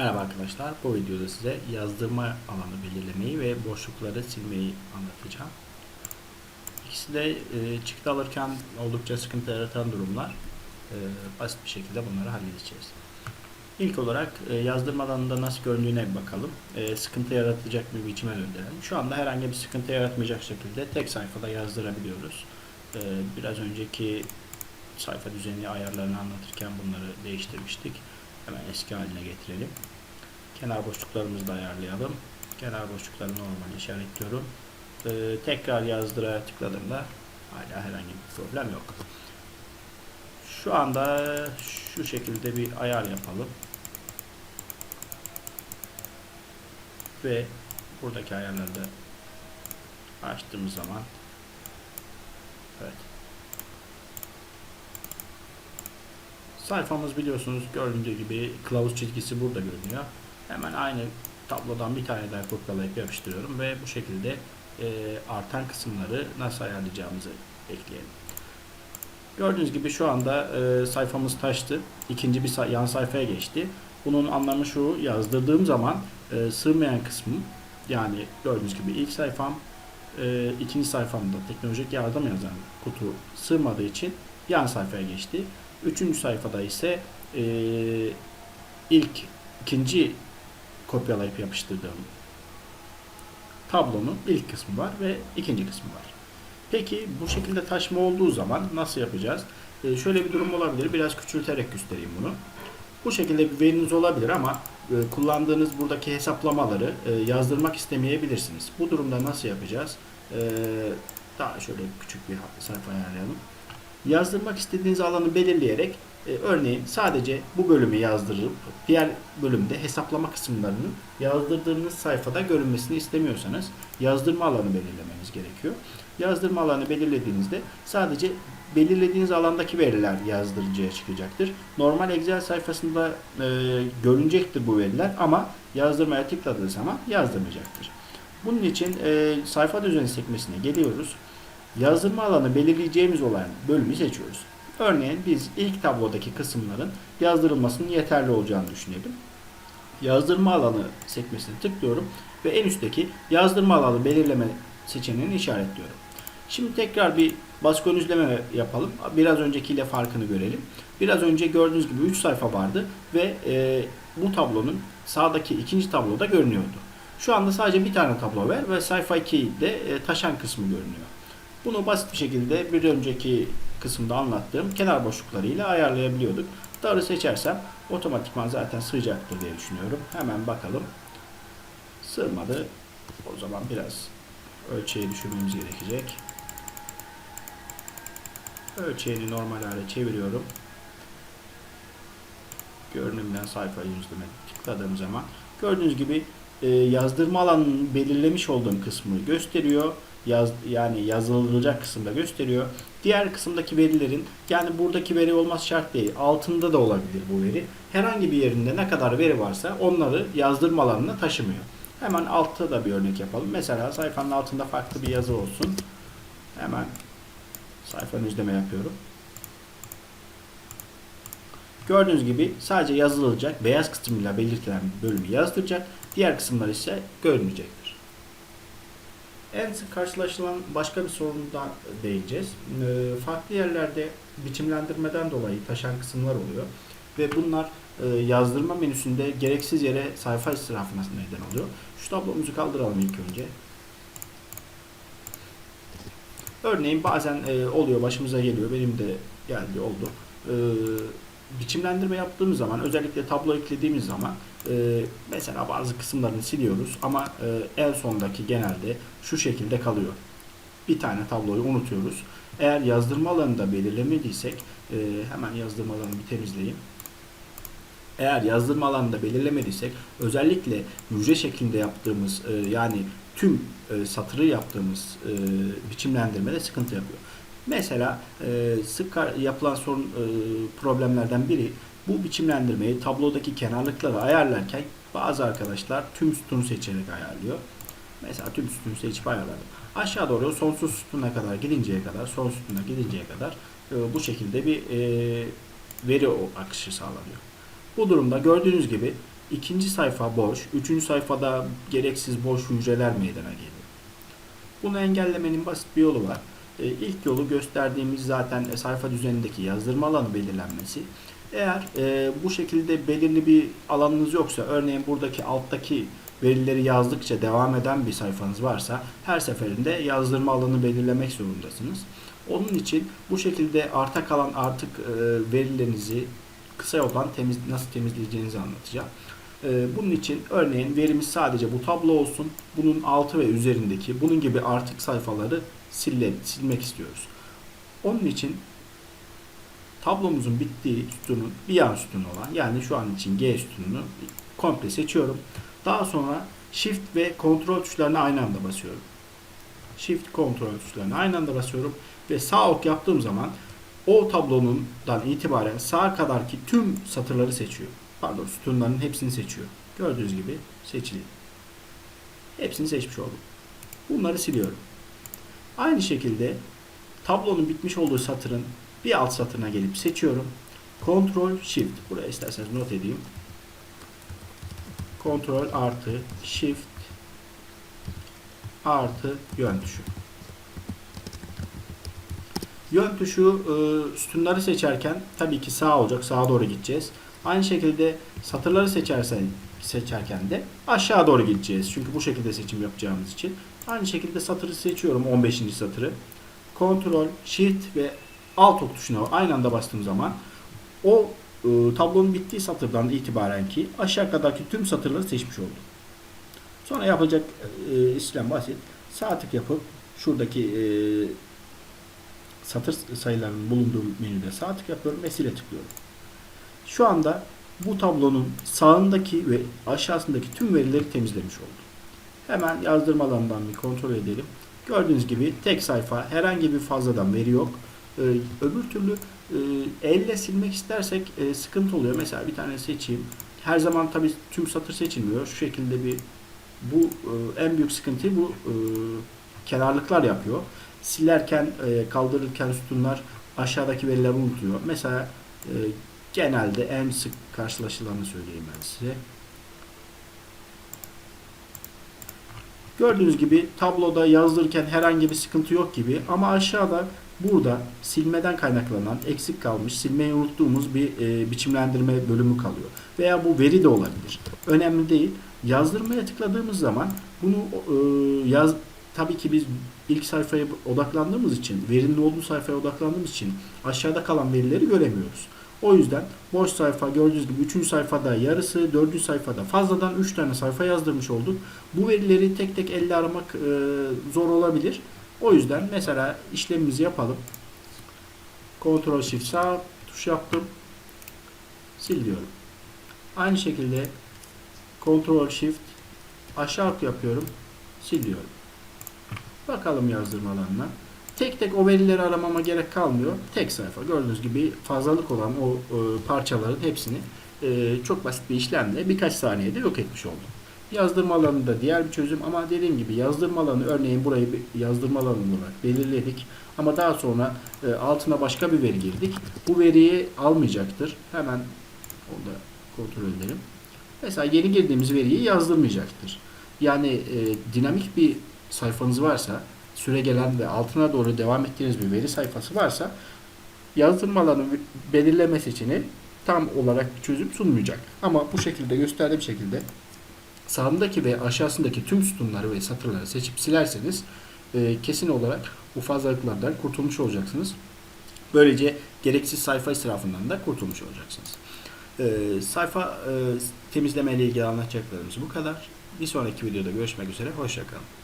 Merhaba arkadaşlar. Bu videoda size yazdırma alanı belirlemeyi ve boşlukları silmeyi anlatacağım. İkisi de e, çıktı alırken oldukça sıkıntı yaratan durumlar. E, basit bir şekilde bunları halledeceğiz. İlk olarak e, yazdırma alanında nasıl göründüğüne bakalım. E, sıkıntı yaratacak bir biçime döndürelim. Şu anda herhangi bir sıkıntı yaratmayacak şekilde tek sayfada yazdırabiliyoruz. E, biraz önceki sayfa düzeni ayarlarını anlatırken bunları değiştirmiştik. Hemen eski haline getirelim. Kenar boşluklarımızı da ayarlayalım. Kenar boşlukları normal işaretliyorum. Ee, tekrar yazdıra tıkladığımda hala herhangi bir problem yok. Şu anda şu şekilde bir ayar yapalım. Ve buradaki ayarları da açtığımız zaman evet Sayfamız biliyorsunuz göründüğü gibi kılavuz çizgisi burada görünüyor. Hemen aynı tablodan bir tane daha kopyalayıp yapıştırıyorum ve bu şekilde e, artan kısımları nasıl ayarlayacağımızı ekleyelim. Gördüğünüz gibi şu anda e, sayfamız taştı. İkinci bir say- yan sayfaya geçti. Bunun anlamı şu yazdırdığım zaman e, sığmayan kısmım yani gördüğünüz gibi ilk sayfam e, ikinci sayfamda teknolojik yardım yazan kutu sığmadığı için yan sayfaya geçti. Üçüncü sayfada ise e, ilk ikinci kopyalayıp yapıştırdığım tablonun ilk kısmı var ve ikinci kısmı var. Peki bu şekilde taşma olduğu zaman nasıl yapacağız? E, şöyle bir durum olabilir. Biraz küçülterek göstereyim bunu. Bu şekilde bir veriniz olabilir ama e, kullandığınız buradaki hesaplamaları e, yazdırmak istemeyebilirsiniz. Bu durumda nasıl yapacağız? E, daha şöyle küçük bir sayfa ayarlayalım yazdırmak istediğiniz alanı belirleyerek e, örneğin sadece bu bölümü yazdırıp diğer bölümde hesaplama kısımlarının yazdırdığınız sayfada görünmesini istemiyorsanız yazdırma alanı belirlemeniz gerekiyor. Yazdırma alanı belirlediğinizde sadece belirlediğiniz alandaki veriler yazdırıcıya çıkacaktır. Normal Excel sayfasında e, görünecektir bu veriler ama yazdırmaya tıkladığı zaman yazdırmayacaktır. Bunun için e, sayfa düzeni sekmesine geliyoruz yazdırma alanı belirleyeceğimiz olan bölümü seçiyoruz. Örneğin biz ilk tablodaki kısımların yazdırılmasının yeterli olacağını düşünelim. Yazdırma alanı sekmesine tıklıyorum ve en üstteki yazdırma alanı belirleme seçeneğini işaretliyorum. Şimdi tekrar bir baskı ön izleme yapalım. Biraz öncekiyle farkını görelim. Biraz önce gördüğünüz gibi 3 sayfa vardı ve e, bu tablonun sağdaki ikinci tabloda görünüyordu. Şu anda sadece bir tane tablo var ve sayfa 2'de e, taşan kısmı görünüyor. Bunu basit bir şekilde bir önceki kısımda anlattığım kenar boşluklarıyla ayarlayabiliyorduk. Darı seçersem otomatikman zaten sığacaktır diye düşünüyorum. Hemen bakalım. Sığmadı. O zaman biraz ölçeği düşürmemiz gerekecek. Ölçeğini normal hale çeviriyorum. Görünümden sayfa yüzleme tıkladığım zaman gördüğünüz gibi e, yazdırma alanını belirlemiş olduğum kısmı gösteriyor yaz, yani yazılacak kısımda gösteriyor. Diğer kısımdaki verilerin yani buradaki veri olması şart değil. Altında da olabilir bu veri. Herhangi bir yerinde ne kadar veri varsa onları yazdırma alanına taşımıyor. Hemen altta da bir örnek yapalım. Mesela sayfanın altında farklı bir yazı olsun. Hemen sayfanın yüzleme yapıyorum. Gördüğünüz gibi sadece yazılacak beyaz kısmıyla belirtilen bölümü yazdıracak. Diğer kısımlar ise görünmeyecektir. Sık karşılaşılan başka bir sorunda değineceğiz. Ee, farklı yerlerde biçimlendirmeden dolayı taşan kısımlar oluyor. Ve bunlar e, yazdırma menüsünde gereksiz yere sayfa israfına neden oluyor. Şu tablomuzu kaldıralım ilk önce. Örneğin bazen e, oluyor, başımıza geliyor. Benim de geldi, oldu. E, biçimlendirme yaptığımız zaman, özellikle tablo eklediğimiz zaman e, mesela bazı kısımlarını siliyoruz ama e, en sondaki genelde şu şekilde kalıyor. Bir tane tabloyu unutuyoruz. Eğer yazdırma alanını da belirlemediysek e, hemen yazdırma alanını bir temizleyeyim. Eğer yazdırma alanını belirlemediysek özellikle müjde şeklinde yaptığımız e, yani tüm e, satırı yaptığımız e, biçimlendirmede sıkıntı yapıyor. Mesela e, sık yapılan sorun e, problemlerden biri bu biçimlendirmeyi tablodaki kenarlıkları ayarlarken bazı arkadaşlar tüm sütunu seçerek ayarlıyor. Mesela tüm sütunu seçip ayarladım. Aşağı doğru sonsuz sütuna kadar gidinceye kadar, son sütuna gidinceye kadar e, bu şekilde bir e, veri akışı sağlanıyor. Bu durumda gördüğünüz gibi ikinci sayfa boş, üçüncü sayfada gereksiz boş hücreler meydana geliyor. Bunu engellemenin basit bir yolu var. E, ilk yolu gösterdiğimiz zaten e, sayfa düzenindeki yazdırma alanı belirlenmesi. Eğer e, bu şekilde belirli bir alanınız yoksa, örneğin buradaki alttaki verileri yazdıkça devam eden bir sayfanız varsa her seferinde yazdırma alanı belirlemek zorundasınız. Onun için bu şekilde arta kalan artık e, verilerinizi kısa yoldan temiz, nasıl temizleyeceğinizi anlatacağım. E, bunun için örneğin verimiz sadece bu tablo olsun. Bunun altı ve üzerindeki bunun gibi artık sayfaları sille, silmek istiyoruz. Onun için tablomuzun bittiği sütunun bir yan sütunu olan yani şu an için G sütununu komple seçiyorum. Daha sonra Shift ve Ctrl tuşlarına aynı anda basıyorum. Shift Ctrl tuşlarına aynı anda basıyorum ve sağ ok yaptığım zaman o tablonundan itibaren sağa kadarki tüm satırları seçiyor. Pardon sütunların hepsini seçiyor. Gördüğünüz gibi seçili. Hepsini seçmiş oldum. Bunları siliyorum. Aynı şekilde tablonun bitmiş olduğu satırın bir alt satırına gelip seçiyorum. Ctrl Shift. Buraya isterseniz not edeyim. Ctrl artı Shift artı yön tuşu. Yön tuşu e, sütunları seçerken tabii ki sağ olacak. Sağa doğru gideceğiz. Aynı şekilde satırları seçersen seçerken de aşağı doğru gideceğiz. Çünkü bu şekilde seçim yapacağımız için. Aynı şekilde satırı seçiyorum 15. satırı. Ctrl, Shift ve Alt ok tuşuna aynı anda bastığım zaman o e, tablonun bittiği satırdan itibaren ki aşağı kadarki tüm satırları seçmiş oldum. Sonra yapacak e, işlem basit. Sağ tık yapıp şuradaki e, satır sayılarının bulunduğu menüde sağ tık yapıyorum ve sile tıklıyorum. Şu anda bu tablonun sağındaki ve aşağısındaki tüm verileri temizlemiş oldum. Hemen yazdırma alanından bir kontrol edelim. Gördüğünüz gibi tek sayfa herhangi bir fazladan veri yok. Ee, öbür türlü e, elle silmek istersek e, sıkıntı oluyor. Mesela bir tane seçeyim. Her zaman tabii tüm satır seçilmiyor. Şu şekilde bir bu e, en büyük sıkıntıyı bu e, kenarlıklar yapıyor. Silerken, e, kaldırırken sütunlar aşağıdaki verileri unutuyor. Mesela e, genelde en sık karşılaşılanı söyleyeyim ben size. Gördüğünüz gibi tabloda yazdırırken herhangi bir sıkıntı yok gibi ama aşağıda burada silmeden kaynaklanan eksik kalmış silmeyi unuttuğumuz bir e, biçimlendirme bölümü kalıyor. Veya bu veri de olabilir. Önemli değil. Yazdırmaya tıkladığımız zaman bunu e, yaz tabii ki biz ilk sayfaya odaklandığımız için, verinin olduğu sayfaya odaklandığımız için aşağıda kalan verileri göremiyoruz. O yüzden boş sayfa gördüğünüz gibi 3. sayfada yarısı, 4. sayfada fazladan 3 tane sayfa yazdırmış olduk. Bu verileri tek tek elle aramak e, zor olabilir. O yüzden mesela işlemimizi yapalım. Ctrl Shift sağ tuş yaptım. Sil diyorum. Aynı şekilde Ctrl Shift aşağı yapıyorum. Sil diyorum. Bakalım yazdırmalarına. Tek tek o verileri aramama gerek kalmıyor. Tek sayfa. Gördüğünüz gibi fazlalık olan o e, parçaların hepsini e, çok basit bir işlemle birkaç saniyede yok etmiş oldum. Yazdırma alanı da diğer bir çözüm ama dediğim gibi yazdırma alanı örneğin burayı yazdırma alanı olarak belirledik. Ama daha sonra e, altına başka bir veri girdik. Bu veriyi almayacaktır. Hemen onu da kontrol edelim. Mesela yeni girdiğimiz veriyi yazdırmayacaktır. Yani e, dinamik bir sayfanız varsa süre gelen ve altına doğru devam ettiğiniz bir veri sayfası varsa yazdırma alanı belirleme seçeneği tam olarak bir çözüm sunmayacak. Ama bu şekilde gösterdiğim şekilde sağındaki ve aşağısındaki tüm sütunları ve satırları seçip silerseniz e, kesin olarak bu fazlalıklardan kurtulmuş olacaksınız. Böylece gereksiz sayfa israfından da kurtulmuş olacaksınız. E, sayfa e, temizleme ile ilgili anlatacaklarımız bu kadar. Bir sonraki videoda görüşmek üzere. Hoşçakalın.